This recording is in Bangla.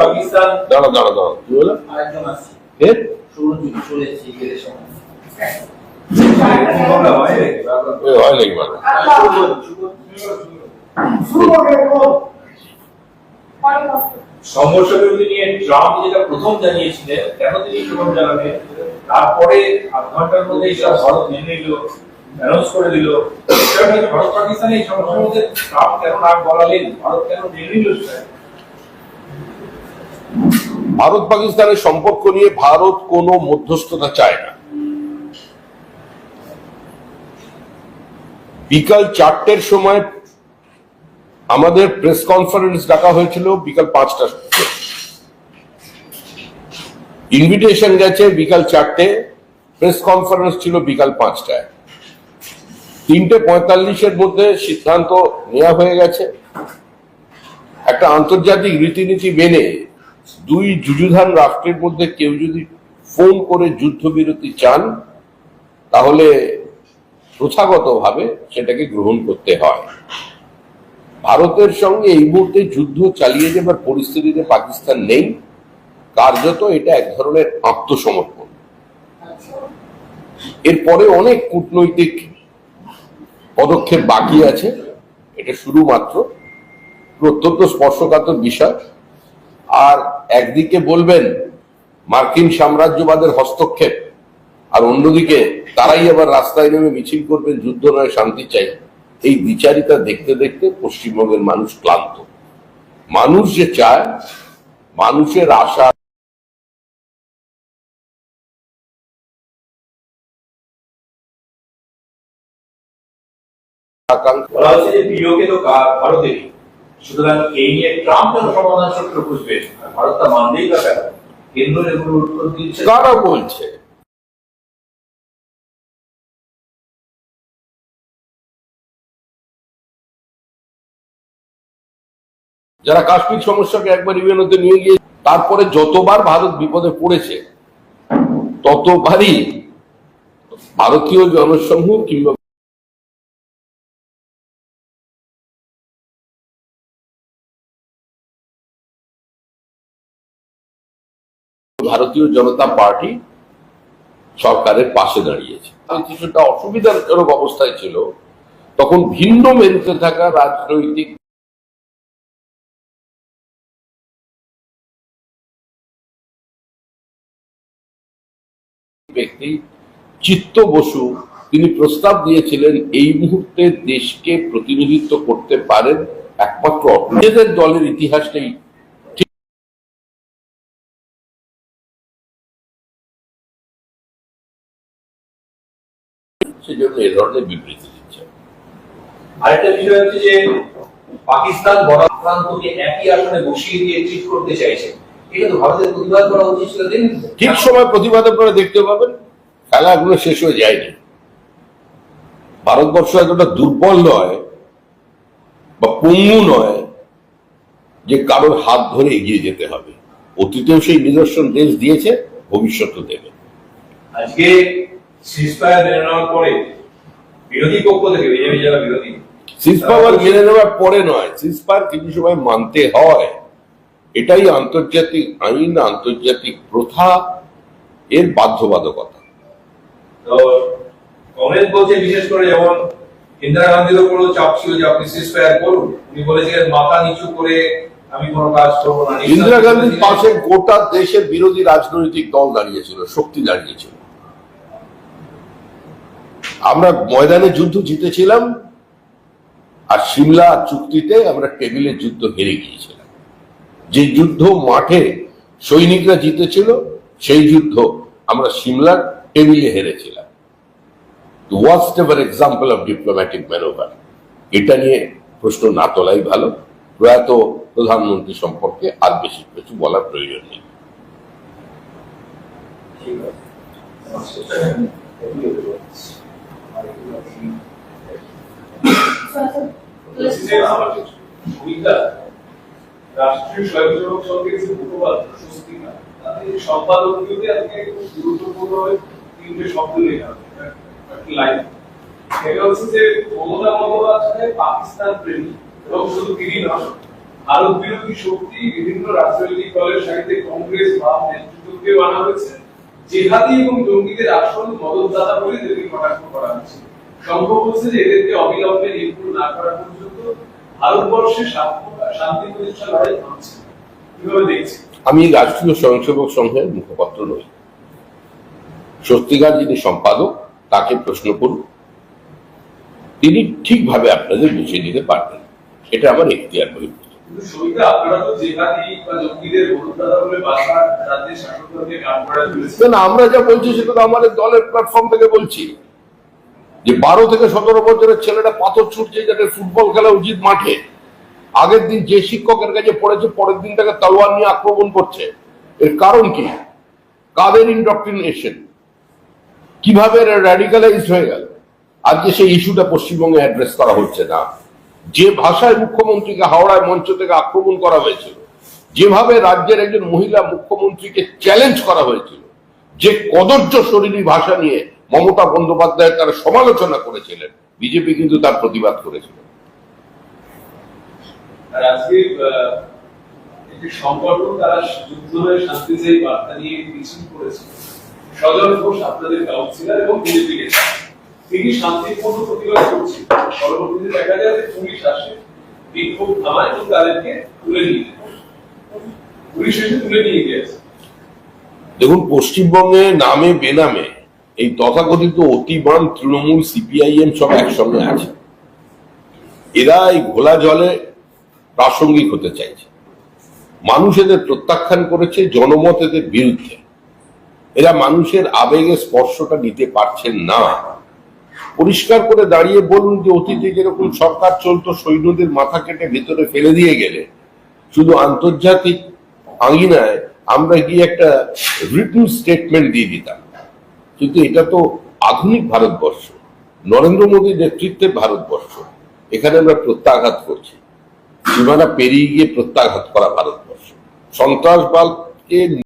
পাকিস্তান। দাঁড়া দাঁড়া দাঁড়া কি? বলে হয় নাকি? হয় মানে সমস্যা নিয়ে ট্রাম্প যেটা প্রথম জানিয়েছিলেন কেন তিনি প্রথম জানালেন তারপরে আধ ঘণ্টার মধ্যে ভারত মেনে নিল অ্যানাউন্স করে দিল। ভারত পাকিস্তানের এই সমস্যার মধ্যে ট্রাম্প কেন নাক গলালেন ভারত কেন মেনে নিল সেটা? ভারত পাকিস্তানের সম্পর্ক নিয়ে ভারত কোনো মধ্যস্থতা চায় না। বিকাল চারটের সময় আমাদের প্রেস কনফারেন্স ডাকা হয়েছিল বিকাল পাঁচটার ইনভিটেশন গেছে বিকাল চারটে, প্রেস কনফারেন্স ছিল বিকাল পাঁচটায়। তিনটে পঁয়তাল্লিশের মধ্যে সিদ্ধান্ত নেওয়া হয়ে গেছে। একটা আন্তর্জাতিক রীতিনীতি মেনে দুই যুযুধান রাষ্ট্রের মধ্যে কেউ যদি ফোন করে যুদ্ধবিরতি চান, তাহলে প্রথাগতভাবে সেটাকে গ্রহণ করতে হয়। ভারতের সঙ্গে এই মুহূর্তে যুদ্ধ চালিয়ে যাবার পরিস্থিতিতে পাকিস্তান নেই। কার্যত এটা এক ধরনের আত্মসমর্পণ। এরপরে অনেক কূটনৈতিক পদক্ষেপ বাকি আছে। এটা শুধুমাত্র অত্যন্ত স্পর্শকাতর বিষয়। আর একদিকে বলবেন মার্কিন সাম্রাজ্যবাদের হস্তক্ষেপ, আর অন্যদিকে তারাই আবার রাস্তায় নেমে মিছিল করবেন, যুদ্ধ নয়, শান্তি চাই। এই বিচারিতা দেখতে দেখতে পশ্চিমবঙ্গের মানুষ ক্লান্ত। মানুষ যে চায়, মানুষের আশা আকাঙ্ক্ষা সুতরাং এই নিয়ে ট্রাম্প কেন সমাধান সূত্র খুঁজবেন আর ভারত তা মানবেই বা কেন কেন্দ্র এগুলো উত্তর দিচ্ছে। কারা বলছে। যারা কাশ্মীর সমস্যাকে একবার ইউএনওতে নিয়ে গিয়ে তারপরে যতবার ভারত বিপদে পড়েছে, ততবারই ভারতীয় জনসমূহ কিংবা ভারতীয় জনতা পার্টি সরকারের পাশে দাঁড়িয়েছে। আর কিছুটা অসুবিধাজনক অবস্থায় ছিল। তখন ভিন্ন মেরুতে থাকা রাজনৈতিক ব্যক্তি চিত্ত বসু, তিনি প্রস্তাব দিয়েছিলেন, এই মুহূর্তে দেশকে প্রতিনিধিত্ব করতে পারেন একমাত্র নিজেদের দলের ইতিহাসটাই সেজন্য এ ধরনের বিবৃতি দিচ্ছে। আরেকটা বিষয় হচ্ছে যে পাকিস্তান বড় একই আসনে বসিয়ে দিয়ে ট্রিট করতে চাইছে। এটা তো ভারতের প্রতিবাদ করা উচিত ছিল ঠিক সময় প্রতিবাদ আপনারা দেখতে পাবেন খেলা এখনও শেষ হয়ে যায়নি। ভারতবর্ষ এতটা দুর্বল নয় বা পঙ্গু নয় যে কারোর হাত ধরে এগিয়ে যেতে হবে। অতীতেও সেই নিদর্শন দেশ দিয়েছে ভবিষ্যৎও দেবে। আজকে সিজফায়ার মেনে নেওয়ার পরে বিরোধী পক্ষ থেকে বিজেপি যারা বিরোধী সিজপাওয়ার মেনে নেওয়ার পরে নয় সিজপার কিছু সময় মানতে হয়। এটাই আন্তর্জাতিক আইন আন্তর্জাতিক প্রথা এর বাধ্যবাধকতা। তো কংগ্রেস বলছে বিশেষ করে যেমন ইন্দিরা গান্ধীর উপরও চাপ ছিল যে আপনি সিজফায়ার করুন। উনি বলেছিলেন মাথা নিচু করে আমি কোনো কাজ করব না ইন্দিরা গান্ধীর পাশে গোটা দেশের বিরোধী রাজনৈতিক দল দাঁড়িয়েছিল শক্তি দাঁড়িয়েছিল। আমরা ময়দানে যুদ্ধ জিতেছিলাম আর সিমলা চুক্তিতে আমরা টেবিলে যুদ্ধ হেরে গিয়েছিলাম। যে যুদ্ধ মাঠে সৈনিকরা জিতেছিল, সেই যুদ্ধ আমরা সিমলার টেবিলে হেরেছিলাম। Worst ever example of diplomatic manoeuvre এটা নিয়ে প্রশ্ন না তোলাই ভালো। প্রয়াত প্রধানমন্ত্রী সম্পর্কে আর বেশি কিছু বলার প্রয়োজন নেই। যে পাকিস্তান প্রেমী ভারত বিরোধী শক্তি বিভিন্ন রাজনৈতিক দলের সাথে কংগ্রেস বাম নেতৃত্বকেও আনা হয়েছে। জেহাদি এবং জঙ্গিদের আসল মদতদাতা বলে এদেরকে কটাক্ষ করা হচ্ছে সংঘ বলছে যে এদেরকে অবিলম্বে নির্মূল না করা পর্যন্ত ভারতবর্ষে শান্তি প্রতিষ্ঠা লড়াই থামছে। কীভাবে দেখছে আমি রাষ্ট্রীয় স্বয়ংসেবক সংঘের মুখপাত্র নই। সত্যিকার যিনি সম্পাদক তাকে প্রশ্ন করুন। তিনি ঠিকভাবে আপনাদের বুঝিয়ে দিতে পারবেন। এটা আমার এখতিয়ার বহির্ভূত। আমরা যা বলছি সেটা তো আমাদের দলের প্ল্যাটফর্ম থেকে বলছি। যে বারো থেকে সতেরো বছরের ছেলেটা পাথর ছুটছে যাদের ফুটবল খেলা উচিত মাঠে। আগের দিন যে শিক্ষকের কাছে পড়েছে, পরের দিন তাকে তলোয়ার নিয়ে আক্রমণ করছে। এর কারণ কি? কাদের ইন্ডক্ট্রিনেশন কীভাবে র্যাডিকালাইজ হয়ে গেল? আজকে সেই ইস্যুটা পশ্চিমবঙ্গে অ্যাড্রেস করা হচ্ছে না। যে ভাষায় মুখ্যমন্ত্রীকে হাওড়ায় মঞ্চ থেকে আক্রমণ করা হয়েছিল, যেভাবে রাজ্যের একজন মহিলা মুখ্যমন্ত্রীকে চ্যালেঞ্জ করা হয়েছিল, যে কদর্য শরীরী ভাষা নিয়ে মমতা বন্দ্যোপাধ্যায় তারা সমালোচনা করেছিলেন। বিজেপি কিন্তু তার প্রতিবাদ করেছিল। আর আজকে আহ, একটি সংগঠন তারা যুদ্ধ হয়ে শান্তি চাই বার্তা নিয়ে মিছিল করেছে সজল ঘোষ আপনাদের কাউন্সিলর এবং বিজেপি নেতা তিনি শান্তিপূর্ণ প্রতিবাদ করছেন? পরবর্তীতে দেখা যায় যে পুলিশ আসে বিক্ষোভ থামায় এবং তাদেরকে তুলে নিয়ে পুলিশ এসে তুলে নিয়ে গিয়েছে। দেখুন পশ্চিমবঙ্গে নামে বেনামে এই তথাকথিত অতিবান তৃণমূল সিপিআইএম সব একসঙ্গে আছে। এরা এই ঘোলা জলে প্রাসঙ্গিক হতে চাইছে। মানুষ এদের প্রত্যাখ্যান করেছে, জনমত এদের বিরুদ্ধে। এরা মানুষের আবেগে স্পর্শটা নিতে পারছেন না। পরিষ্কার করে দাঁড়িয়ে বলুন যে অতীতে যেরকম সরকার চলতো, সৈন্যদের মাথা কেটে ভেতরে ফেলে দিয়ে গেলে, শুধু আন্তর্জাতিক আঙ্গিনায় আমরা গিয়ে একটা রিটেন স্টেটমেন্ট দিয়ে দিতাম। কিন্তু এটা তো আধুনিক ভারতবর্ষ। নরেন্দ্র মোদীর নেতৃত্বে ভারতবর্ষ। এখানে আমরা প্রত্যাঘাত করছি। সীমানা পেরিয়ে গিয়ে প্রত্যাঘাত করা ভারতবর্ষ। সন্ত্রাসবাদকে